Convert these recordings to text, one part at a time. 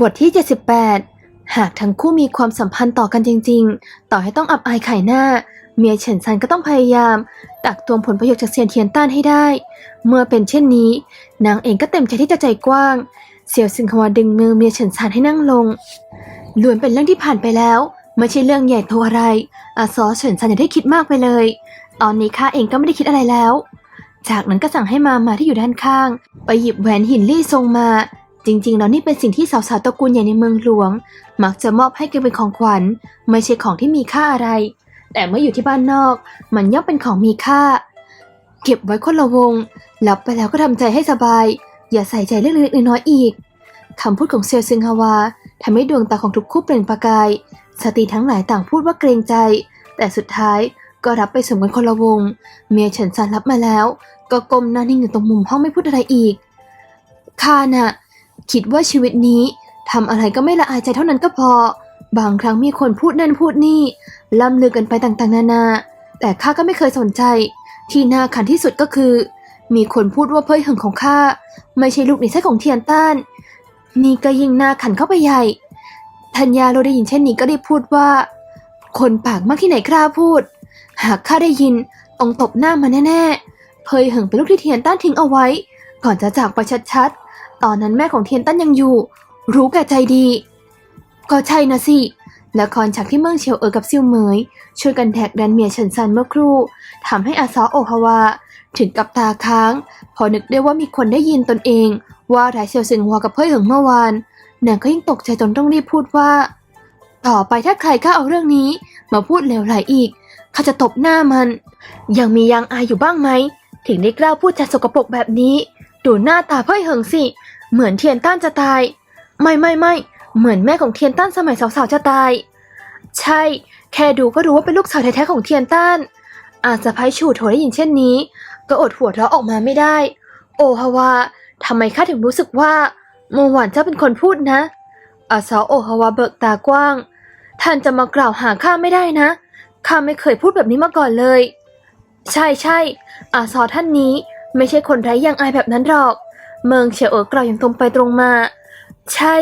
บทที่ 78 หากทั้งคู่มีความสัมพันธ์ต่อกันจริง ๆ ต่อให้ต้องอับอายไขายหน้า เมียเฉินซันก็ต้องพยายาม ตักตวงผลประโยชน์จากเซียนเทียนต้านให้ได้ เมื่อเป็นเช่นนี้ นางเองก็เต็มใจที่จะใจกว้าง เสี่ยวซึงฮวาดึงมือเมียเฉินซันให้นั่งลงล้วนเป็นเรื่องที่ผ่านไปแล้วไม่ใช่เรื่องใหญ่โตอะไร อาซอเฉินซันอย่าได้คิดมากไปเลย ตอนนี้ข้าเองก็ไม่ได้คิดอะไรแล้ว จากนั้นก็สั่งให้มามาที่อยู่ด้านข้าง ไปหยิบแหวนหินลี่ทรงมา จริงๆ แล้วนี่เป็นสิ่งที่สาวๆตระกูลใหญ่ในเมืองหลวง มักจะมอบให้กันเป็นของขวัญ ไม่ใช่ของที่มีค่าอะไร แต่เมื่ออยู่ที่บ้านนอก มันย่อมเป็นของมีค่า เก็บไว้คนละวงรับไปแล้วก็ทำใจให้สบาย อย่าใส่ใจเรื่องเล็กๆน้อยๆอีกคำพูดของเซียวซึงฮาวาทำให้ดวงตาของทุกคู่เปล่งประกาย สตรีทั้งหลายต่างพูดว่าเกรงใจ แต่สุดท้ายก็รับไปสมกันคนละวง เมียเฉินซานรับมาแล้ว ก็ก้มหน้านิ่งอยู่ตรงมุมห้องไม่พูดอะไรอีกข้าน่ะ คิดว่าชีวิตนี้ทำอะไรก็ไม่ละอายใจเท่านั้นก็พอ บางครั้งมีคนพูดนั่นพูดนี่ล่ำลือกันไปต่างๆ นานา แต่ข้าก็ไม่เคยสนใจ ที่น่าขันที่สุดก็คือ มีคนพูดว่าเพ้ยหึงของข้าไม่ใช่ลูกในไส้ของเทียนต้าน นี่ก็ยิ่งน่าขันเข้าไปใหญ่ธัญญาเราได้ยินเช่นนี้ก็ได้พูดว่า คนปากมากที่ไหนกล้าพูด หากข้าได้ยินต้องตบหน้ามันแน่ๆเพยหึงเป็นลูกที่เทียนต้านทิ้งเอาไว้ ก่อนจะจากไปชัดๆ ตอนนั้นแม่ของเทียนตั้นยังอยู่ รู้แก่ใจดี ก็ใช่นะสิละครฉากที่เมืองเฉียวเอ๋อกับซิ่วเหมย ช่วยกันแท็กดันเมียเฉินซันเมื่อครู่ทำให้อาซอโอฮาวา ถึงกับตาค้าง พอนึกได้ว่ามีคนได้ยินตนเอง ว่าไรเซียวซึงหัวกับเพยหึงเมื่อวานนางก็ยิ่งตกใจจนต้องรีบพูดว่า ต่อไปถ้าใครกล้าเอาเรื่องนี้ มาพูดเลวไหลอีกข้าจะตบหน้ามัน ยังมียังอายอยู่บ้างไหม ถึงได้กล้าพูดจาสกปรกแบบนี้ ดูหน้าตาเพ่ยเหิงสิ เหมือนเทียนต้านจะตาย ไม่ไม่ไม่เหมือนแม่ของเทียนต้านสมัยสาวๆจะตาย ใช่ แค่ดูก็รู้ว่าเป็นลูกสาวแท้ๆของเทียนต้าน อาจจะพายชูโถได้ยินเช่นนี้ ก็อดหัวเราะออกมาไม่ได้ โอฮาวาทำไมข้าถึงรู้สึกว่าเมื่อวานเจ้าเป็นคนพูดนะ อาซาโอฮาวาเบิกตากว้าง ท่านจะมากล่าวหาข้าไม่ได้นะ ข้าไม่เคยพูดแบบนี้มาก่อนเลย ใช่ใช่อาซอท่านนี้ไม่ใช่คนไร้ยางอายแบบนั้นหรอก เมืองเฉียวเอ๋อกล่าวอย่างตรงไปตรงมา ใช่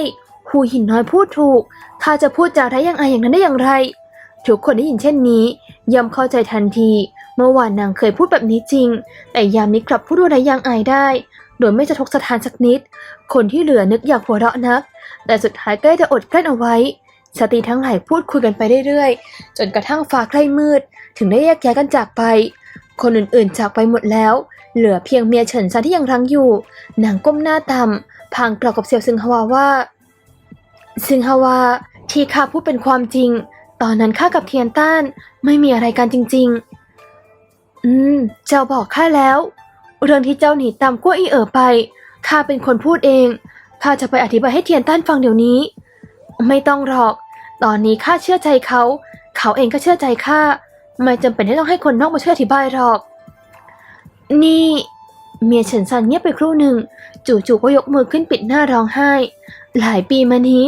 หูหินน้อยพูดถูกข้าจะพูดจาไร้ยางอายอย่างนั้นได้อย่างไร ทุกคนได้ยินเช่นนี้ย่อมเข้าใจทันที เมื่อวานนางเคยพูดแบบนี้จริง แต่ยามนี้กลับพูดว่าไร้ยางอายได้ โดยไม่จะทกสถานสักนิด คนที่เหลือนึกอยากหัวเราะนัก แต่สุดท้ายก็ได้อดกลั้นเอาไว้สตรีทั้งหลายพูดคุยกันไปเรื่อยๆ จนกระทั่งฟ้าใกล้มืด ถึงได้แยกย้ายกันจากไป คนอื่นๆจากไปหมดแล้ว เหลือเพียงเมียเฉินซานที่ยังรั้งอยู่ นางก้มหน้าต่ำพางกล่าวกับเซียวซึงฮวาว่า ซึงฮวาที่ข้าพูดเป็นความจริง ตอนนั้นข้ากับเทียนต้านไม่มีอะไรกันจริง ๆ อืม เจ้าบอกข้าแล้ว เรื่องที่เจ้าหนีตามกั้วอีเอ๋อไปข้าเป็นคนพูดเองข้าจะไปอธิบายให้เทียนต้านฟังเดี๋ยวนี้ ไม่ต้องหรอก ตอนนี้ข้าเชื่อใจเขา เขาเองก็เชื่อใจข้าไม่จำเป็นที่ต้องให้คนนอกมาช่วยอธิบายหรอก นี่เมียเฉินซันเงียบไปครู่หนึ่ง จู่ๆก็ยกมือขึ้นปิดหน้าร้องไห้ หลายปีมานี้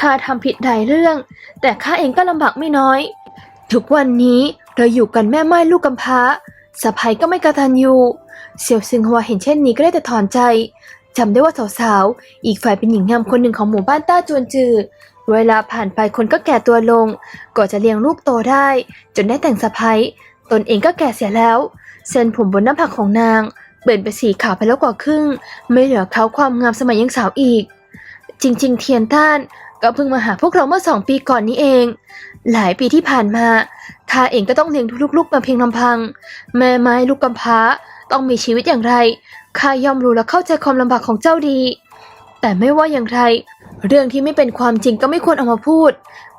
ข้าทำผิดหลายเรื่อง แต่ข้าเองก็ลำบากไม่น้อย ทุกวันนี้เราอยู่กันแม่ไม้ลูกกำพร้าสะพ้ยก็ไม่กระตันยูเสี่ยวซึงฮัวเห็นเช่นนี้ก็ได้แต่ถอนใจจำได้ว่าสาวๆ อีกฝ่ายเป็นหญิงงามคนหนึ่งของหมู่บ้านต้าจวนจือ เวลาผ่านไปคนก็แก่ตัวลง ก็จะเลี้ยงลูกโตได้ จนได้แต่งสะพ้ยตนเองก็แก่เสียแล้ว เส้นผมบนหน้าผากของนางเปลี่ยนไปสีขาวไปแล้วกว่าครึ่ง ไม่เหลือเขาความงามสมัยยังสาวอีก จริง ๆ เทียนต้านก็เพิ่งมาหาพวกเราเมื่อสองปีก่อนนี้เอง หลายปีที่ผ่านมาข้าเองก็ต้องเลี้ยงลูกๆมาเพียงลำพัง แม่ไม้ลูกกำพร้าต้องมีชีวิตอย่างไรข้าย่อมรู้และเข้าใจความลำบากของเจ้าดี แต่ไม่ว่าอย่างไร เรื่องที่ไม่เป็นความจริงก็ไม่ควรเอามาพูด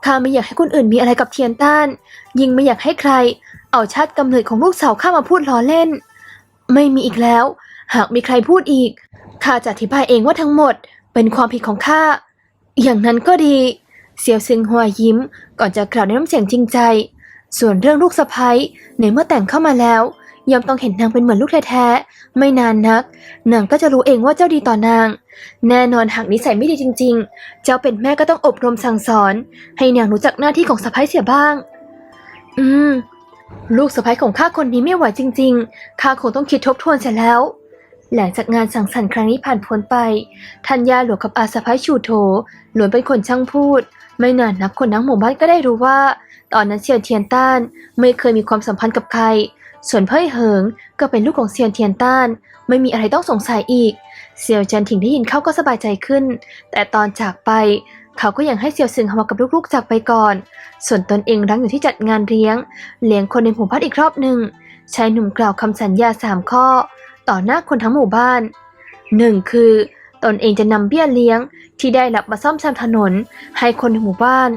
ข้าไม่อยากให้คนอื่นมีอะไรกับเทียนต้าน ยิ่งไม่อยากให้ใคร เอาชาติกำเนิดของลูกสาวข้ามาพูดล้อเล่น ไม่มีอีกแล้ว หากมีใครพูดอีกข้าจะอธิบายเองว่าทั้งหมดเป็นความผิดของข้า อย่างนั้นก็ดีเซียวซึงหัวยิ้ม ก่อนจะกล่าวในน้ำเสียงจริงใจ ส่วนเรื่องลูกสะพ้ยในเมื่อแต่งเข้ามาแล้วยอมต้องเห็นนางเป็นเหมือนลูกแท้ๆไม่นานนักนางก็จะรู้เองว่าเจ้าดีต่อนาง แน่นอนหากนิสัยไม่ดีจริง ๆ เจ้าเป็นแม่ก็ต้องอบรมสั่งสอน ให้นางรู้จักหน้าที่ของสะพ้ายเสียบ้าง อืม ลูกสะพ้ายของข้าคนนี้ไม่ไหวจริง ๆ ข้าคงต้องคิดทบทวนเสียแล้ว หลังจากงานสังสรรค์ครั้งนี้ผ่านพ้นไป ทัญญาหลวงกับอาสะพ้ายชูโถหลวนเป็นคนช่างพูด ไม่นานนักคนทั้งหมู่บ้านก็ได้รู้ว่า ตอนนั้นเซียนเทียนต้าน ไม่เคยมีความสัมพันธ์กับใคร ส่วนเพ่ยเหิงก็เป็นลูกของเซียนเทียนต้าน ไม่มีอะไรต้องสงสัยอีก เซียวจันถิงได้ยินเข้าก็สบายใจขึ้น แต่ตอนจากไป เขาก็ยังให้เซียวซึงฮาวากับลูกๆจากไปก่อน ส่วนตนเองรั้งอยู่ที่จัดงานเลี้ยง เลี้ยงคนในหมู่บ้านอีกรอบหนึ่งชายหนุ่มกล่าวคำสัญญาสามข้อ ต่อหน้าคนทั้งหมู่บ้านหนึ่งคือ ตนเองจะนำเบี้ยเลี้ยง ที่ได้รับมาซ่อมแซมถนน ให้คนในหมู่บ้าน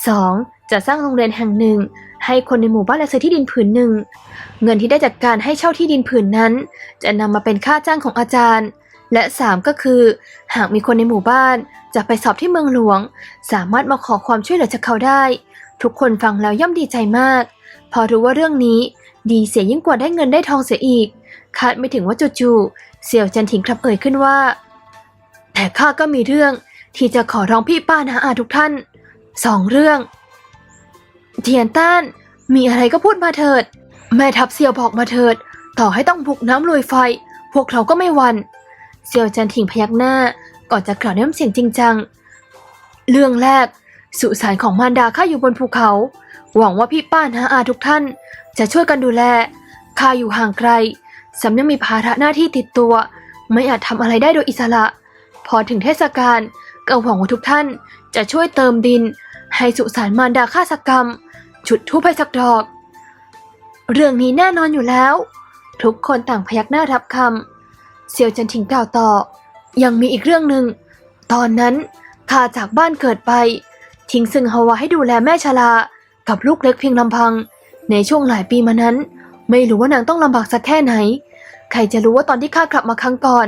2. จะสร้างโรงเรียนแห่งหนึ่ง ให้คนในหมู่บ้านและซื้อที่ดินผืนหนึ่ง เงินที่ได้จากการให้เช่าที่ดินผืนนั้น จะนำมาเป็นค่าจ้างของอาจารย์ และ 3 ก็คือ หากมีคนในหมู่บ้านจะไปสอบที่เมืองหลวง สามารถมาขอความช่วยเหลือจากเขาได้ ทุกคนฟังแล้วย่อมดีใจมาก พอรู้ว่าเรื่องนี้ดีเสียยิ่งกว่าได้เงินได้ทองเสียอีก คาดไม่ถึงว่าจู่ๆเสี่ยวจันถิงครับเอ่ยขึ้นว่า แต่ข้าก็มีเรื่องที่จะขอร้องพี่ป้านาอาทุกท่านสองเรื่อง เทียนต้าน มีอะไรก็พูดมาเถิด แม่ทัพเซียวบอกมาเถิด ต่อให้ต้องบุกน้ำลุยไฟ พวกเราก็ไม่หวันเซียวจันถิงพยักหน้าก่อนจะกล่าวด้วยน้ำเสียงจริงจัง เรื่องแรก สุสานของมารดาข้าอยู่บนภูเขา หวังว่าพี่ป้านาอาทุกท่าน จะช่วยกันดูแลข้าอยู่ห่างไกลสำยังมีภาระหน้าที่ติดตัว ไม่อาจทำอะไรได้โดยอิสระ พอถึงเทศกาลก็หวังว่าทุกท่านจะช่วยเติมดิน ให้สุสานมารดาฆาตกรรม จุดทูปให้สักดอก เรื่องนี้แน่นอนอยู่แล้ว ทุกคนต่างพยักหน้ารับคำเซียวจันทิงกล่าวต่อ ยังมีอีกเรื่องหนึ่ง ตอนนั้นข้าจากบ้านเกิดไป ทิ้งซึงฮาวาให้ดูแลแม่ชรากับลูกเล็กเพียงลำพัง ในช่วงหลายปีมานั้น ไม่รู้ว่านางต้องลำบากสักแค่ไหน ใครจะรู้ว่าตอนที่ข้ากลับมาครั้งก่อน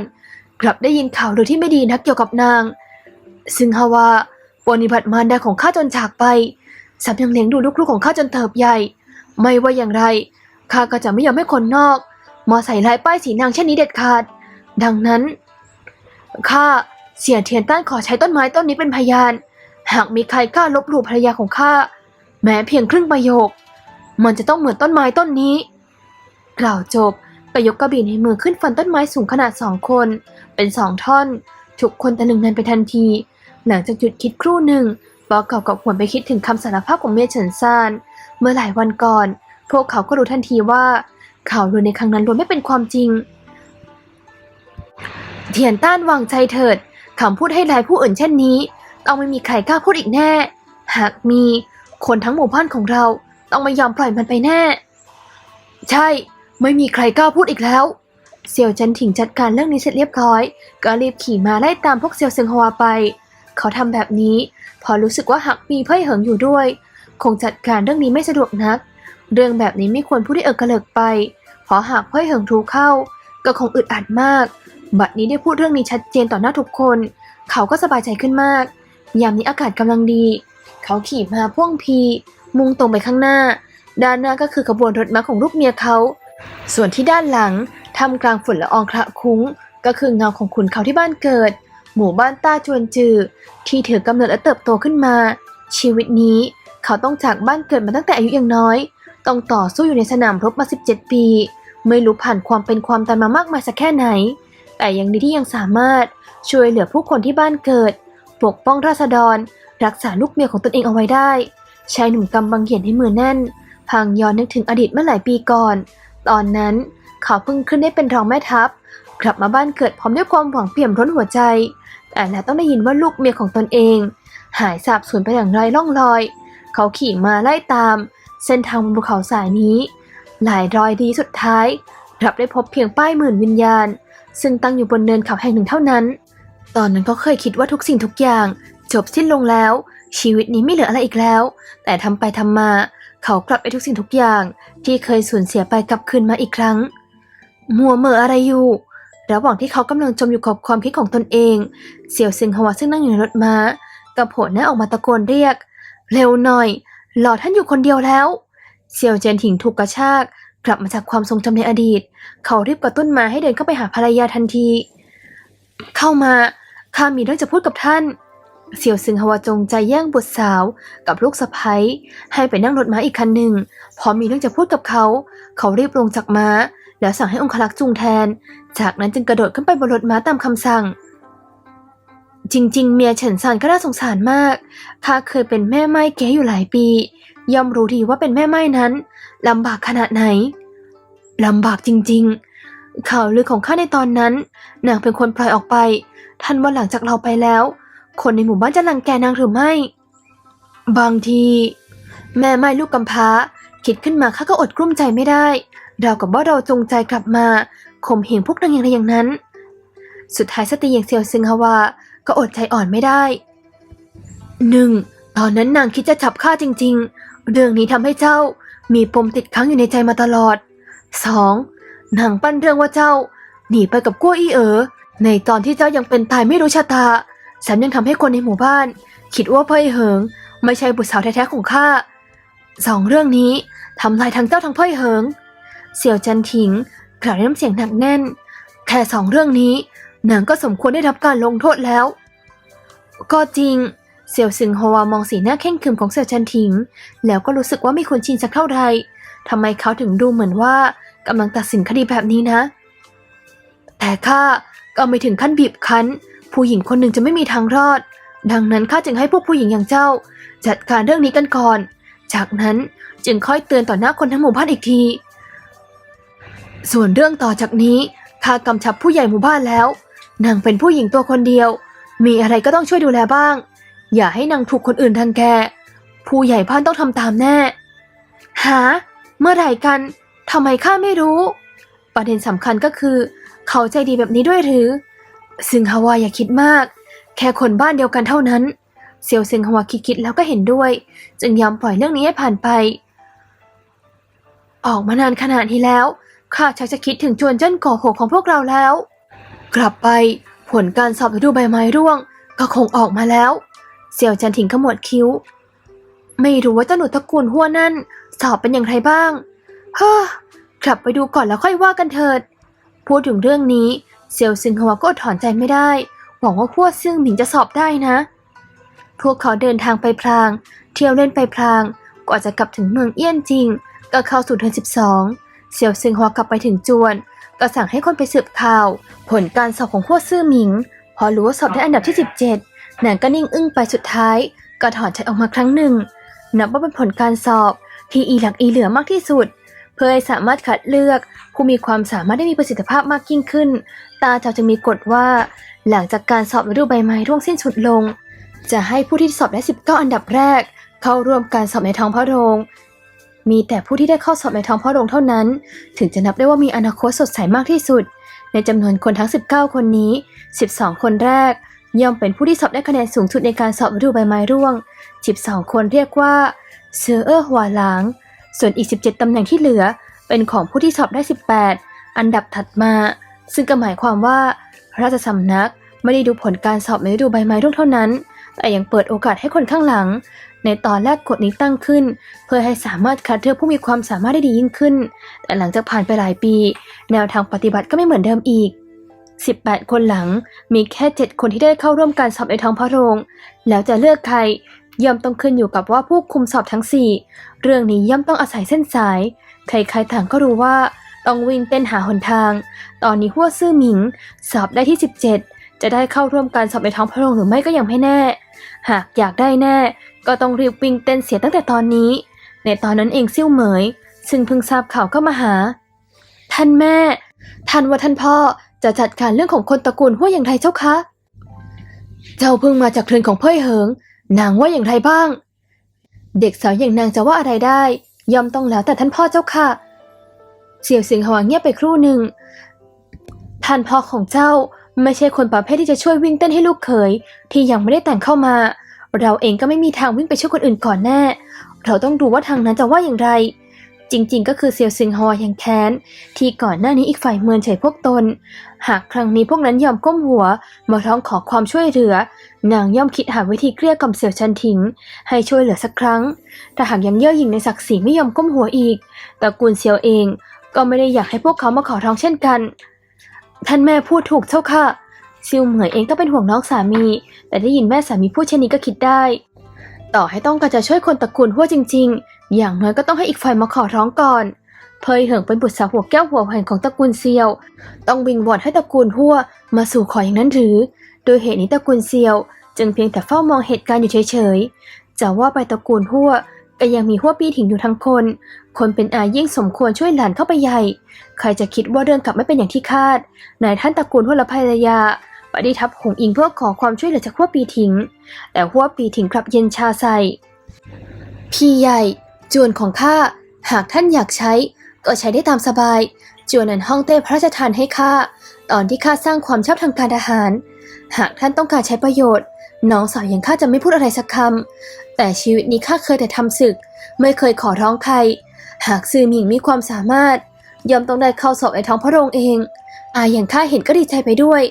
กลับได้ยินข่าวหรือที่ไม่ดีนักเกี่ยวกับนาง ซึ่งฮาวาปฏิบัติมารดาของข้าจนจากไป สับยังเลี้ยงดูลูกๆของข้าจนเติบใหญ่ ไม่ว่าอย่างไรข้าก็จะไม่ยอมให้คนนอกมาใส่ลายป้ายสีนางเช่นนี้เด็ดขาด ดังนั้นข้าเสียเทียนต้านขอใช้ต้นไม้ต้นนี้เป็นพยาน หากมีใครกล้าลบหลู่ภรรยาของข้าแม้เพียงครึ่งประโยค มันจะต้องเหมือนต้นไม้ต้นนี้ กล่าวจบก็ยกกระบี่ในมือขึ้นฟันต้นไม้สูงขนาดสองคน เป็นสองท่อน ทุกคนตะลึงนันไปทันที หลังจากหยุดคิดครู่หนึ่ง ปอเก่ากับหวนไปคิดถึงคำสารภาพของเมียเฉินซาน เมื่อหลายวันก่อน พวกเขาก็รู้ทันทีว่าข่าวลือในครั้งนั้นล้วนไม่เป็นความจริง เทียนต้านวางใจเถิดคำพูดให้ร้ายผู้อื่นเช่นนี้ ต้องไม่มีใครกล้าพูดอีกแน่ หากมีคนทั้งหมู่บ้านของเราต้องไม่ยอมปล่อยมันไปแน่ ใช่ ไม่มีใครกล้าพูดอีกแล้วเซียวจันถิงจัดการเรื่องนี้เสร็จเรียบร้อย ก็รีบขี่มาไล่ตามพวกเซียวซึงฮวาไป เขาทำแบบนี้ พอรู้สึกว่าหากมีเพ่ยเหิงอยู่ด้วย คงจัดการเรื่องนี้ไม่สะดวกนัก เรื่องแบบนี้ไม่ควรพูดได้เอิกกระเลิกไป เพราะหากเพ่ยเหิงรู้เข้า ก็คงอึดอัดมาก บัดนี้ได้พูดเรื่องนี้ชัดเจนต่อหน้าทุกคน เขาก็สบายใจขึ้นมาก ยามนี้อากาศกำลังดี เขาขี่มาพ่วงพี มุ่งตรงไปข้างหน้า ด้านหน้าก็คือขบวนรถม้าของลูกเมียเขา ส่วนที่ด้านหลังทำกลางฝุ่นละอองคระคุ้ง ก็คือเงาของขุนเขาที่บ้านเกิด หมู่บ้านต้าจวนจือ ที่ถือกำเนิดและเติบโตขึ้นมา ชีวิตนี้เขาต้องจากบ้านเกิดมาตั้งแต่อายุยังน้อย ต้องต่อสู้อยู่ในสนามรบมา 17 ปี ไม่รู้ผ่านความเป็นความตายมามากมายสักแค่ไหน แต่ยังดีที่ยังสามารถช่วยเหลือผู้คนที่บ้านเกิด ปกป้องราษฎร รักษาลูกเมียของตนเองเอาไว้ได้ชายหนุ่มกำบังเหียนให้มือแน่นพลางย้อนนึกถึงอดีตเมื่อหลายปีก่อน ตอนนั้นเขาเพิ่งขึ้นได้เป็นรองแม่ทัพ กลับมาบ้านเกิดพร้อมด้วยความหวังเปี่ยมร้นหัวใจ แต่แล้วต้องได้ยินว่าลูกเมียของตนเอง หายสาบสูญไปอย่างไรล่องลอย เขาขี่มาไล่ตาม เส้นทางบนภูเขาสายนี้ หลายรอยดีสุดท้ายกลับได้พบเพียงป้ายหมื่นวิญญาณ ซึ่งตั้งอยู่บนเนินเขาแห่งหนึ่งเท่านั้น ตอนนั้นก็เคยคิดว่าทุกสิ่งทุกอย่าง จบสิ้นลงแล้ว ชีวิตนี้ไม่เหลืออะไรอีกแล้ว แต่ทำไปทำมา เขากลับไปทุกสิ่งทุกอย่าง ที่เคยสูญเสียไปกลับคืนมาอีกครั้ง มัวเมออะไรอยู่ ระหว่างที่เขากำลังจมอยู่กับความคิดของตนเอง เสี่ยวซิงฮวาซึ่งนั่งอยู่ในรถม้ากับโผล่หน้าออกมาตะโกนเรียก เร็วหน่อย หลอท่านอยู่คนเดียวแล้ว เสี่ยวเจนถิงถูกกระชากกลับมาจากความทรงจำในอดีต เขารีบกระตุ้นมาให้เดินเข้าไปหาภรรยาทันที เข้ามาข้ามีเรื่องจะพูดกับท่าน เสี่ยวซึงฮวาจงใจแย่งบุตรสาวกับลูกสะใภ้ให้ไปนั่งรถม้าอีกคันหนึ่งพอมีเรื่องจะพูดกับเขา เขารีบลงจากม้า แล้วสั่งให้องคลักษ์จูงแทน จากนั้นจึงกระโดดขึ้นไปบนรถม้าตามคำสั่ง จริง ๆ เมียเฉินซานก็น่าสงสารมากข้าเคยเป็นแม่ไม้เก๋อยู่หลายปี ย่อมรู้ดีว่าเป็นแม่ไม้นั้นลำบากขนาดไหนลำบากจริง ๆ ข่าวลือของข้าในตอนนั้นนางเป็นคนปล่อยออกไป ท่านว่าหลังจากเราไปแล้ว คนในหมู่บ้านจะรังแกนางหรือไม่ บางที แม่ไม้ลูกกำพร้าคิดขึ้นมาข้าก็อดกลุ้มใจไม่ได้ เรากับว่าเราจงใจกลับมาข่มเหงพวกนางอย่างไรอย่างนั้น สุดท้ายสตรีอย่างเซียวซึงฮาวาก็อดใจอ่อนไม่ได้หนึ่งตอนนั้นนางคิดจะจับข้าจริง ๆ เรื่องนี้ทำให้เจ้ามีปมติดค้างอยู่ในใจมาตลอดสองนางปั้นเรื่องว่าเจ้า หนีไปกับกั้วอี้เอ๋อในตอนที่เจ้ายังเป็นตายไม่รู้ชะตาแถมยังทำให้คนในหมู่บ้าน คิดว่าเพ่อเหิง ไม่ใช่บุตรสาวแท้ๆของข้าสองเรื่องนี้ทำลายทั้งเจ้าทั้งเพ่อเหิง เสี่ยวจันถิงกล่าวด้วยน้ำเสียงหนักแน่น แค่สองเรื่องนี้นางก็สมควรได้รับการลงโทษแล้ว ก็จริง เสี่ยวซึงฮวามองสีหน้าเข่งขึมของเสี่ยวจันถิง แล้วก็รู้สึกว่าไม่ควรชินสักเท่าไหร่ทำไมเขาถึงดูเหมือนว่ากำลังตัดสินคดีแบบนี้นะ แต่ข้าก็ไม่ถึงขั้นบีบคั้น ผู้หญิงคนหนึ่งจะไม่มีทางรอด ดังนั้นข้าจึงให้พวกผู้หญิงอย่างเจ้า จัดการเรื่องนี้กันก่อน จากนั้นจึงค่อยเตือนต่อหน้าคนทั้งหมู่บ้านอีกที ส่วนเรื่องต่อจากนี้ข้ากำชับผู้ใหญ่หมู่บ้านแล้ว นางเป็นผู้หญิงตัวคนเดียว มีอะไรก็ต้องช่วยดูแลบ้าง อย่าให้นางถูกคนอื่นทังแก ผู้ใหญ่บ้านต้องทำตามแน่ หา เมื่อไหร่กันทำไมข้าไม่รู้ ประเด็นสำคัญก็คือ เขาใจดีแบบนี้ด้วยหรือ ซึ่งฮาวาอย่าคิดมาก แค่คนบ้านเดียวกันเท่านั้น เซียวซึงฮาวาคิดๆแล้วก็เห็นด้วย จึงยอมปล่อยเรื่องนี้ให้ผ่านไป ออกมานานขนาดนี้แล้ว ข้าชักจะคิดถึงจวนเจิ้นก่อโหกของพวกเราแล้ว กลับไปผลการสอบฤดูใบไม้ร่วง ก็คงออกมาแล้ว เสี่ยวจันถิงขมวดคิ้ว ไม่รู้ว่าเจ้าหนูตระกูลหัวนั่น สอบเป็นอย่างไรบ้างเฮ้อกลับไปดูก่อนแล้วค่อยว่ากันเถิด พูดถึงเรื่องนี้ เซียวซึงฮวาก็ถอนใจไม่ได้ หวังว่าพวกซึ่งหมิงจะสอบได้นะ พวกเขาเดินทางไปพลาง เที่ยวเล่นไปพลาง กว่าจะกลับถึงเมืองเอี้ยนจริง ก็เข้าสู่เดือน12 เสี่ยวซึงฮวากลับไปถึงจวน ก็สั่งให้คนไปสืบข่าว ผลการสอบของพวซื่อหมิง พอรู้ว่าสอบได้อันดับที่ 17นางก็นิ่งอึ้งไปสุดท้าย ก็ถอนใจออกมาครั้งหนึ่ง นับว่าเป็นผลการสอบที่อีหลักอีเหลือมากที่สุด เพื่อให้สามารถคัดเลือกผู้มีความสามารถได้มีประสิทธิภาพมากยิ่งขึ้น ตาเจ้าจะมีกฎว่า หลังจากการสอบฤดูใบไม้ร่วงสิ้นสุดลง จะให้ผู้ที่สอบได้ 19 อันดับแรก เข้าร่วมการสอบในท้องพระโรง มีแต่ผู้ที่ได้เข้าสอบในท้องพระโรงเท่านั้น ถึงจะนับได้ว่ามีอนาคตสดใสมากที่สุด ในจำนวนคนทั้ง 19 คนนี้ 12 คนแรก ย่อมเป็นผู้ที่สอบได้คะแนนสูงสุดในการสอบฤดูใบไม้ร่วง 12 คนเรียกว่าเซอร์เออร์หัวหลาง ส่วนอีก 17 ตำแหน่งที่เหลือ เป็นของผู้ที่สอบได้ 18 อันดับถัดมา ซึ่งก็หมายความว่าพระราชสำนักไม่ได้ดูผลการสอบในฤดูใบไม้ร่วงเท่านั้น แต่ยังเปิดโอกาสให้คนข้างหลัง ในตอนแรกกฎนี้ตั้งขึ้น เพื่อให้สามารถคัดเลือกผู้มีความสามารถได้ดียิ่งขึ้น แต่หลังจากผ่านไปหลายปี แนวทางปฏิบัติก็ไม่เหมือนเดิมอีก 18 คนหลังมีแค่ 7 คนที่ได้เข้าร่วมการสอบในท้องพระโรง แล้วจะเลือกใครย่อมต้องขึ้นอยู่กับว่าผู้คุมสอบทั้ง 4 เรื่องนี้ย่อมต้องอาศัยเส้นสาย ใครๆต่างก็รู้ว่าต้องวิ่งเต้นหาหนทาง ตอนนี้หัวซื่อหมิง สอบได้ที่ 17 จะได้เข้าร่วมการสอบในท้องพระโรงหรือไม่ก็ยังไม่แน่ หากอยากได้แน่ ก็ต้องรีบวิ่งเต้นเสียตั้งแต่ตอนนี้ ในตอนนั้นเองซิ่วเหมย ซึ่งเพิ่งทราบข่าวก็มาหา ท่านแม่ ท่านว่าท่านพ่อจะจัดการเรื่องของคนตระกูลหัวอย่างไรเจ้าคะ เจ้าเพิ่งมาจากเรือนของเพ่ยเหิง นางว่าอย่างไรบ้าง เด็กสาวอย่างนางจะว่าอะไรได้ ย่อมต้องแล้วแต่ท่านพ่อเจ้าค่ะ เสี่ยวสิงหวาเงียบไปครู่หนึ่งท่านพ่อของเจ้า ไม่ใช่คนประเภทที่จะช่วยวิ่งเต้นให้ลูกเขย ที่ยังไม่ได้แต่งเข้ามา เราเองก็ไม่มีทางวิ่งไปช่วยคนอื่นก่อนแน่ เราต้องดูว่าทางนั้นจะว่าอย่างไร จริงๆ ก็คือเซียวซิงฮอยังแค้น ที่ก่อนหน้านี้อีกฝ่ายเมินเฉยพวกตน หากครั้งนี้พวกนั้นยอมก้มหัว มาร้องขอความช่วยเหลือนางย่อมคิดหาวิธีเกลี้ยกล่อมเสี่ยวชันถิง ให้ช่วยเหลือสักครั้ง แต่หากยังเย่อหยิ่งในศักดิ์ศรีไม่ยอมก้มหัวอีกตระกูลเซียวเองก็ไม่ได้อยากให้พวกเขามาขอร้องเช่นกัน ท่านแม่พูดถูกเจ้าค่ะ ซิวเหมยเองก็เป็นห่วงน้องสามี แต่ได้ยินแม่สามีพูดเช่นนี้ก็คิดได้ ต่อให้ต้องการจะช่วยคนตระกูลหัวจริง ๆ อย่างน้อยก็ต้องให้อีกฝ่ายมาขอร้องก่อน เพยเหิงเป็นบุตรสาวหัวแก้วหัวแหวนของตระกูลเซียว ต้องวิงวอนให้ตระกูลหัวมาสู่ขออย่างนั้นหรือ โดยเหตุนี้ตระกูลเซียว จึงเพียงแต่เฝ้ามองเหตุการณ์อยู่เฉยๆจะว่าไปตระกูลหัว ก็ยังมีหัวปีถิงอยู่ทั้งคน คนเป็นอายิ่งสมควรช่วยหลานเข้าไปใหญ่ ใครจะคิดว่าเรื่องกลับไม่เป็นอย่างที่คาด นายท่านตระกูลหัวละภรรยาปฏิทับหงอิงเพื่อขอความช่วยเหลือจากหัวปีถิง แต่หัวปีถิงกลับเย็นชาใส่พี่ใหญ่ จวนของข้าหากท่านอยากใช้ ก็ใช้ได้ตามสบาย จวนนั้นห้องเต้พระราชทานให้ข้าตอนที่ข้าสร้างความชอบทางการทหาร หากท่านต้องการใช้ประโยชน์ น้องสาวอย่างข้าจะไม่พูดอะไรสักคำแต่ชีวิตนี้ข้าเคยแต่ทำศึก ไม่เคยขอร้องใคร หากซือหมิงมีความสามารถย่อมต้องได้เข้าสอบในท้องพระโรงเอง อาอย่างข้าเห็นก็ดีใจไปด้วย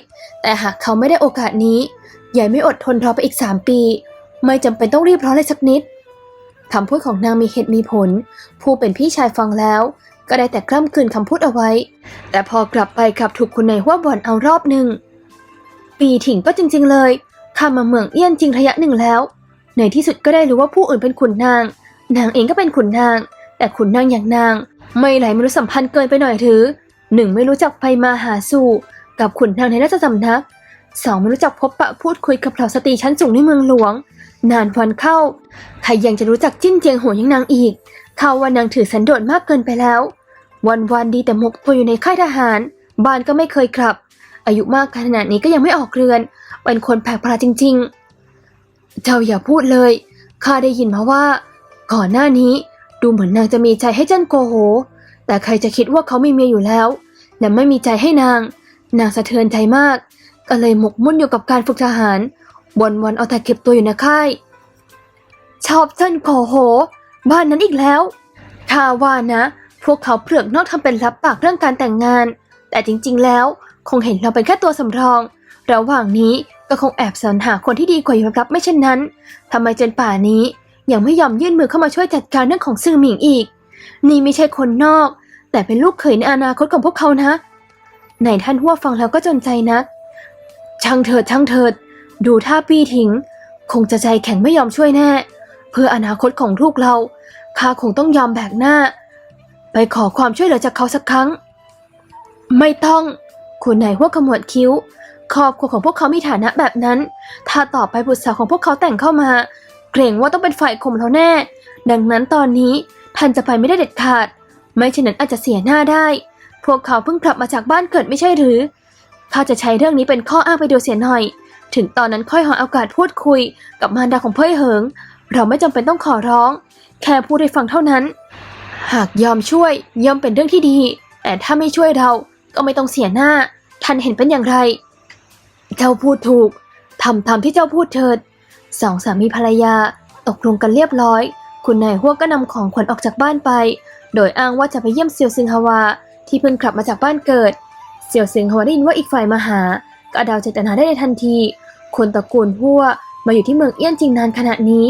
แต่หากเขาไม่ได้โอกาสนี้ใหญ่ไม่อดทนรอไปอีกสามปี ไม่จำเป็นต้องรีบร้อนเลยสักนิดคำพูดของนางมีเหตุมีผล ผู้เป็นพี่ชายฟังแล้ว ก็ได้แต่กล้ำกลืนคำพูดเอาไว้ แต่พอกลับไปกลับถูกคนในหัวบ่อนเอารอบหนึ่งปีถิงก็จริง ๆเลย ข้ามาเมืองเอี้ยนจริงระยะหนึ่งแล้ว ในที่สุดก็ได้รู้ว่าผู้อื่นเป็นขุนนาง นางเองก็เป็นขุนนาง แต่ขุนนางอย่างนาง ไม่ไหลมนุษยสัมพันธ์เกินไปหน่อยหรือหนึ่งไม่รู้จักไปมาหาสู่ กับขุนนางในราชสำนักสองไม่รู้จักพบปะพูดคุยกับเหล่าสตรีชั้นสูงในเมืองหลวง นานวันเข้าใครยังจะรู้จักจิ้นเจียงหัวยังนางอีก เขาว่านางถือสันโดษมากเกินไปแล้ว วันวันๆดีแต่หมกตัวอยู่ในค่ายทหาร บ้านก็ไม่เคยกลับ อายุมากขนาดนี้ก็ยังไม่ออกเรือน เป็นคนแปลกประหลาดจริง ๆ เจ้าอย่าพูดเลย ข้าได้ยินมาว่า ก่อนหน้านี้ดูเหมือนนางจะมีใจให้เจ้นโกโห แต่ใครจะคิดว่าเขามีเมียอยู่แล้วและไม่มีใจให้นาง นางสะเทือนใจมาก ก็เลยหมกมุ่นอยู่กับการฝึกทหารวันวันเอาแต่เก็บตัวอยู่ในค่าย ชอบเจ้นโกโห บ้านนั้นอีกแล้วข้าว่านะ พวกเขาเผือกนอกทำเป็นรับปากเรื่องการแต่งงาน แต่จริง ๆ แล้ว คงเห็นเราเป็นแค่ตัวสำรอง ระหว่างนี้ก็คงแอบสรรหาคนที่ดีกว่าอยู่รับไม่เช่นนั้นทำไมจนป่านี้ ยังไม่ยอมยื่นมือเข้ามาช่วยจัดการเรื่องของซื่อหมิงอีก นี่ไม่ใช่คนนอก แต่เป็นลูกเขยในอนาคตของพวกเขานะไหนท่านหัวฟังแล้วก็จนใจนัก ช่างเถิดช่างเถิด ดูท่าปี้ทิ้ง คงจะใจแข็งไม่ยอมช่วยแน่ เพื่ออนาคตของลูกเราข้าคงต้องยอมแบกหน้า ไปขอความช่วยเหลือจากเขาสักครั้ง ไม่ต้อง คุณนายหัวขมวดคิ้ว ครอบครัวของพวกเขามีฐานะแบบนั้น ถ้าต่อไปบุตรสาวของพวกเขาแต่งเข้ามา เกรงว่าต้องเป็นฝ่ายข่มเราแน่ ดังนั้นตอนนี้ท่านจะไปไม่ได้เด็ดขาด ไม่เช่นนั้นอาจจะเสียหน้าได้ พวกเขาเพิ่งกลับมาจากบ้านเกิดไม่ใช่หรือข้าจะใช้เรื่องนี้เป็นข้ออ้างไปดูเสียหน่อย ถึงตอนนั้นค่อยหาโอกาสพูดคุยกับมารดาของเพ่ยเหิง เราไม่จำเป็นต้องขอร้อง แค่พูดให้ฟังเท่านั้น หากยอมช่วยย่อมเป็นเรื่องที่ดี แต่ถ้าไม่ช่วยเรา ก็ไม่ต้องเสียหน้า ท่านเห็นเป็นอย่างไร เจ้าพูดถูกทำตามที่เจ้าพูดเถิด สองสามีภรรยาตกลงกันเรียบร้อย คุณนายหัวก็นำของขวัญออกจากบ้านไป โดยอ้างว่าจะไปเยี่ยมเซียวซึงฮาวา ที่เพิ่งกลับมาจากบ้านเกิด เซียวซึงฮาวาได้ยินว่าอีกฝ่ายมาหา ก็เดาเจตนาได้ในทันที คนตระกูลหัวมาอยู่ที่เมืองเอี้ยนจริงนานขนาดนี้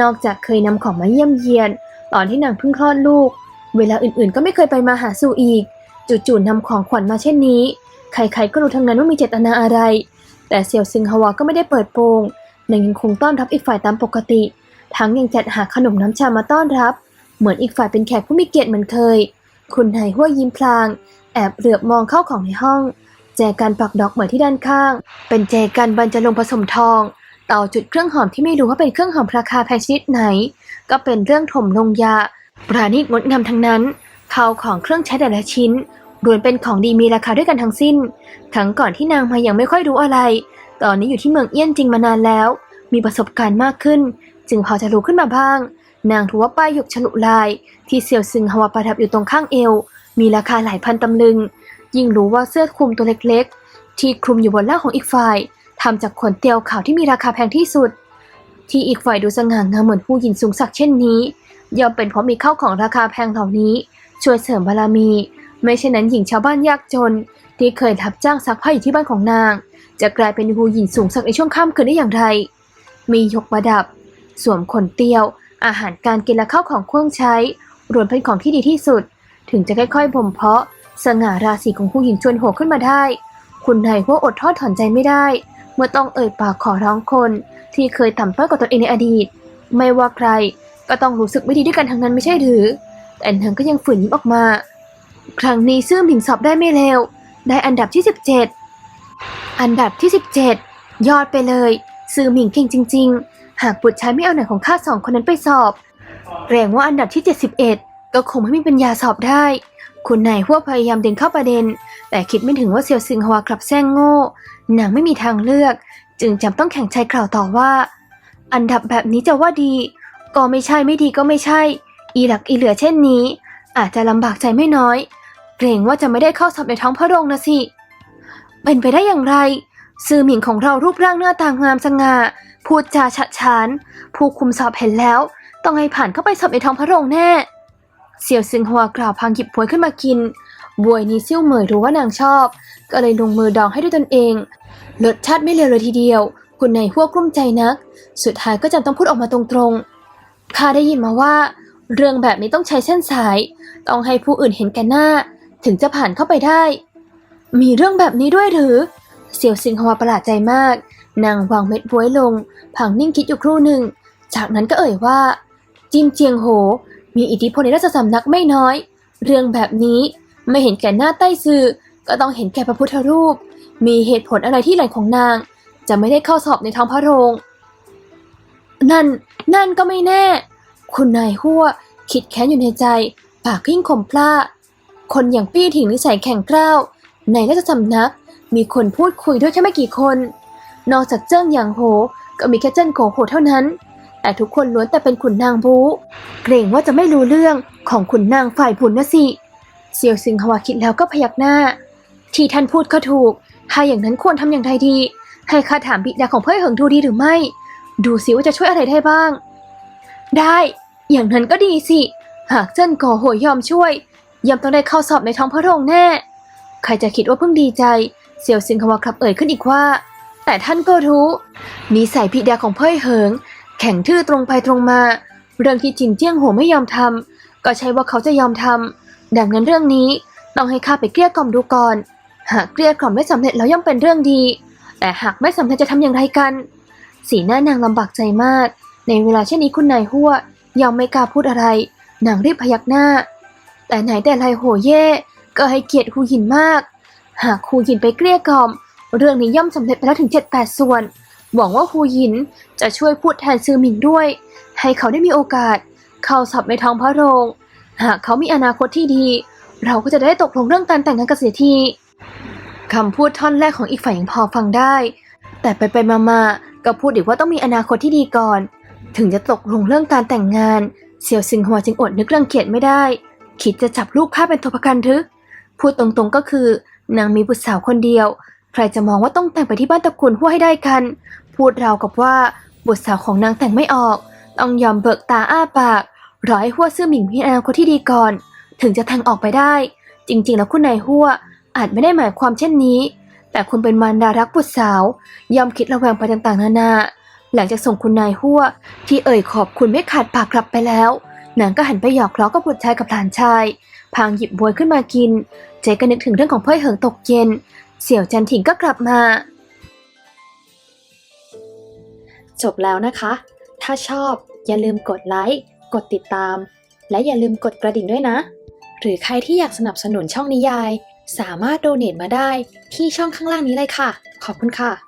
นอกจากเคยนำของมาเยี่ยมเยียน ตอนที่นางเพิ่งคลอดลูก เวลาอื่นๆ ก็ไม่เคยไปมาหาสู่อีก จู่ๆนำของขวัญมาเช่นนี้ ใครๆก็รู้ทั้งนั้นว่ามีเจตนาอะไร แต่เซียวซึงฮวาก็ไม่ได้เปิดโปงนางยังคงต้อนรับอีกฝ่ายตามปกติ ทั้งยังจัดหาขนมน้ำชามาต้อนรับ เหมือนอีกฝ่ายเป็นแขกผู้มีเกียรติเหมือนเคย คุณนายหัวยิ้มพลาง แอบเหลือบมองเข้าของในห้อง แจกันปักดอกเหมือนที่ด้านข้าง เป็นแจกันบรรจลงผสมทองเต่าจุดเครื่องหอมที่ไม่รู้ว่าเป็นเครื่องหอมราคาแพงชนิดไหน ก็เป็นเรื่องถมลงยา ปราณีตงดงามทั้งนั้น ข้าวของเครื่องใช้แต่ละชิ้นล้วนเป็นของดีมีราคาด้วยกันทั้งสิ้นครั้งก่อนที่นางมายังไม่ค่อยรู้อะไร ตอนนี้อยู่ที่เมืองเอี้ยนจริงมานานแล้ว มีประสบการณ์มากขึ้น จึงพอจะรู้ขึ้นมาบ้าง นางถือว่าป้ายหยกฉลุลาย ที่เซียวซึงฮาวาประดับอยู่ตรงข้างเอว มีราคาหลายพันตำลึง ยิ่งรู้ว่าเสื้อคลุมตัวเล็กๆ ที่คลุมอยู่บนล่างของอีกฝ่ายทำจากขนเตียวขาวที่มีราคาแพงที่สุด ที่อีกฝ่ายดูสง่างามเหมือนผู้หญิงสูงสักดิ์เช่นนี้ย่อมเป็นเพราะมีข้าวของราคาแพงเหล่านี้ ช่วยเสริมบารมี ไม่เช่นนั้นหญิงชาวบ้านยากจน ที่เคยรับจ้างซักผ้าอยู่ที่บ้านของนาง จะกลายเป็นผู้หญิงสูงสักในช่วงข้ามคืนได้อย่างไร มียกประดับ สวมขนเตียว อาหารการกินและข้าวของเครื่องใช้ รวมเป็นของที่ดีที่สุด ถึงจะค่อยๆบ่มเพาะ สง่าราศีของผู้หญิงชวนหัวขึ้นมาได้ คุณนายพวกอดทอดถอนใจไม่ได้ เมื่อต้องเอ่ยปากขอร้องคน ที่เคยต่ำต้อยกว่าตนเองในอดีต ไม่ว่าใครก็ต้องรู้สึกไม่ดีด้วยกันทั้งนั้นไม่ใช่หรือ แต่นางก็ยังฝืนยิ้มออกมา ครั้งนี้ซื่อหมิงสอบได้ไม่เลวได้อันดับที่ 17 อันดับที่ 17 ยอดไปเลย ซื่อหมิงเก่งจริง ๆ หากบุตรชายไม่เอาหนังของข้าสองคนนั้นไปสอบเกรงว่าอันดับที่ 71 ก็คงไม่มีปัญญาสอบได้ คุณนายหัวพยายามเดินเข้าประเด็น แต่คิดไม่ถึงว่าเซียวซึงฮวากลับแซงโง่นางไม่มีทางเลือก จึงจำต้องแข่งใจกล่าวต่อว่า อันดับแบบนี้จะว่าดี ก็ไม่ใช่ไม่ดีก็ไม่ใช่ อีหลักอีเหลือเช่นนี้ อาจจะลำบากใจไม่น้อย เกรงว่าจะไม่ได้เข้าสอบในท้องพระโรงนะสิ เป็นไปได้อย่างไร ซือหมิงของเรารูปร่างหน้าตางามสง่าพูดจาฉะฉาน ผู้คุมสอบเห็นแล้ว ต้องให้ผ่านเข้าไปสอบในท้องพระโรงแน่ เสี่ยวซึงฮัวกล่าวพังหยิบบวยขึ้นมากินบวยนี้ซิ่วเหมยรู้ว่านางชอบ ก็เลยลงมือดองให้ด้วยตนเองรสชาติไม่เลวเลยทีเดียว คุณนายหัวกลุ้มใจนัก สุดท้ายก็จำต้องพูดออกมาตรงๆข้าได้ยินมาว่า เรื่องแบบนี้ต้องใช้เส้นสาย ต้องให้ผู้อื่นเห็นแก่หน้า ถึงจะผ่านเข้าไปได้ มีเรื่องแบบนี้ด้วยหรือ เสี่ยวซิงฮวาประหลาดใจมาก นางวางเม็ดบวยลง ผังนิ่งคิดอยู่ครู่หนึ่ง จากนั้นก็เอ่ยว่า จิมเจียงโห มีอิทธิพลในราชสำนักไม่น้อย เรื่องแบบนี้ไม่เห็นแก่หน้าใต้สื่อก็ต้องเห็นแก่พระพุทธรูป มีเหตุผลอะไรที่ไหลของนาง จะไม่ได้เข้าสอบในท้องพระโรง นั่น นั่นก็ไม่แน่ คุณนายหัวคิดแค้นอยู่ในใจ ปากยิ่งข่มพลาคนอย่างปี้ถิงนิสัยแข็งกร้าวในราชสำนัก มีคนพูดคุยด้วยแค่ไม่กี่คน นอกจากเจิ้งหยางโห ก็มีแค่เจิ้นโกโหเท่านั้น แต่ทุกคนล้วนแต่เป็นขุนนางบูเกรงว่าจะไม่รู้เรื่องของขุนนางฝ่ายบุญนะสิเซียวซิงฮวาคิดแล้วก็พยักหน้า ที่ท่านพูดก็ถูก ถ้าอย่างนั้นควรทำอย่างไรดี ให้ข้าถามบิดาของเพื่อเหิงดูดีหรือไม่ ดูสิว่าจะช่วยอะไรได้บ้าง ได้ อย่างนั้นก็ดีสิ หากเจิ้นก่อโหยยอมช่วยย่อมต้องได้เข้าสอบในท้องพระโรงแน่ ใครจะคิดว่าเพิ่งดีใจ เสี่ยวซิงคาวาครับเอ่ยขึ้นอีกว่า แต่ท่านก็รู้นิสัยพิดาของเพ่อเหิง แข็งทื่อตรงไปตรงมา เรื่องที่จินเจี้ยงโหไม่ยอมทำก็ใช่ว่าเขาจะยอมทำดังนั้นเรื่องนี้ต้องให้ข้าไปเกลี้ยกล่อมดูก่อน หากเกลี้ยกล่อมได้สำเร็จแล้วย่อมเป็นเรื่องดี แต่หากไม่สำเร็จจะทำอย่างไรกัน สีหน้านางลำบากใจมาก ในเวลาเช่นนี้คุณนายหัวยอมไม่กล้าพูดอะไร นางรีบพยักหน้า แต่ไหนแต่ไรโหเย่ก็ให้เกียรติฮูหินมาก หากฮูหินไปเกลี้ยกล่อม เรื่องนี้ย่อมสำเร็จไปแล้วถึงเจ็ดแปดส่วน หวังว่าฮูหินจะช่วยพูดแทนซือหมิงด้วย ให้เขาได้มีโอกาส เข้าสอบในท้องพระโรง หากเขามีอนาคตที่ดี เราก็จะได้ตกลงเรื่องการแต่งงานกันเสียทีคำพูดท่อนแรกของอีกฝ่ายยังพอฟังได้ แต่ไปไปมามาๆก็พูดอีกว่าต้องมีอนาคตที่ดีก่อน ถึงจะตกลงเรื่องการแต่งงาน เสี่ยวซิงหัวจึงอดนึกรังเกียจไม่ได้ คิดจะจับลูกข้าเป็นตัวประกันหรือพูดตรงๆก็คือนางมีบุตรสาวคนเดียว ใครจะมองว่าต้องแต่งไปที่บ้านตระกูลหัวให้ได้กัน พูดราวกับว่าบุตรสาวของนางแต่งไม่ออก ต้องยอมเบิกตาอ้าปากรอให้หัวซื่อหมิงมีอนาคตที่ดีก่อน ถึงจะแทงออกไปได้ จริง ๆ แล้วคุณนายหัวอาจไม่ได้หมายความเช่นนี้ แต่คุณเป็นมารดารักบุตรสาว ยอมคิดระแวงไปต่างๆนานา หลังจากส่งคุณนายหัวที่เอ่ยขอบคุณไม่ขาดปากกลับไปแล้วนางก็หันไปหยอกล้อกับบุตรชายกับหลานชาย พางหยิบบวยขึ้นมากิน เจก็นึกถึงเรื่องของเพ่อเหิงตกเย็น เสี่ยวจันถิงก็กลับมา จบแล้วนะคะ ถ้าชอบอย่าลืมกดไลค์กดติดตาม และอย่าลืมกดกระดิ่งด้วยนะ หรือใครที่อยากสนับสนุนช่องนิยาย สามารถโดเนทมาได้ที่ช่องข้างล่างนี้เลยค่ะ ขอบคุณค่ะ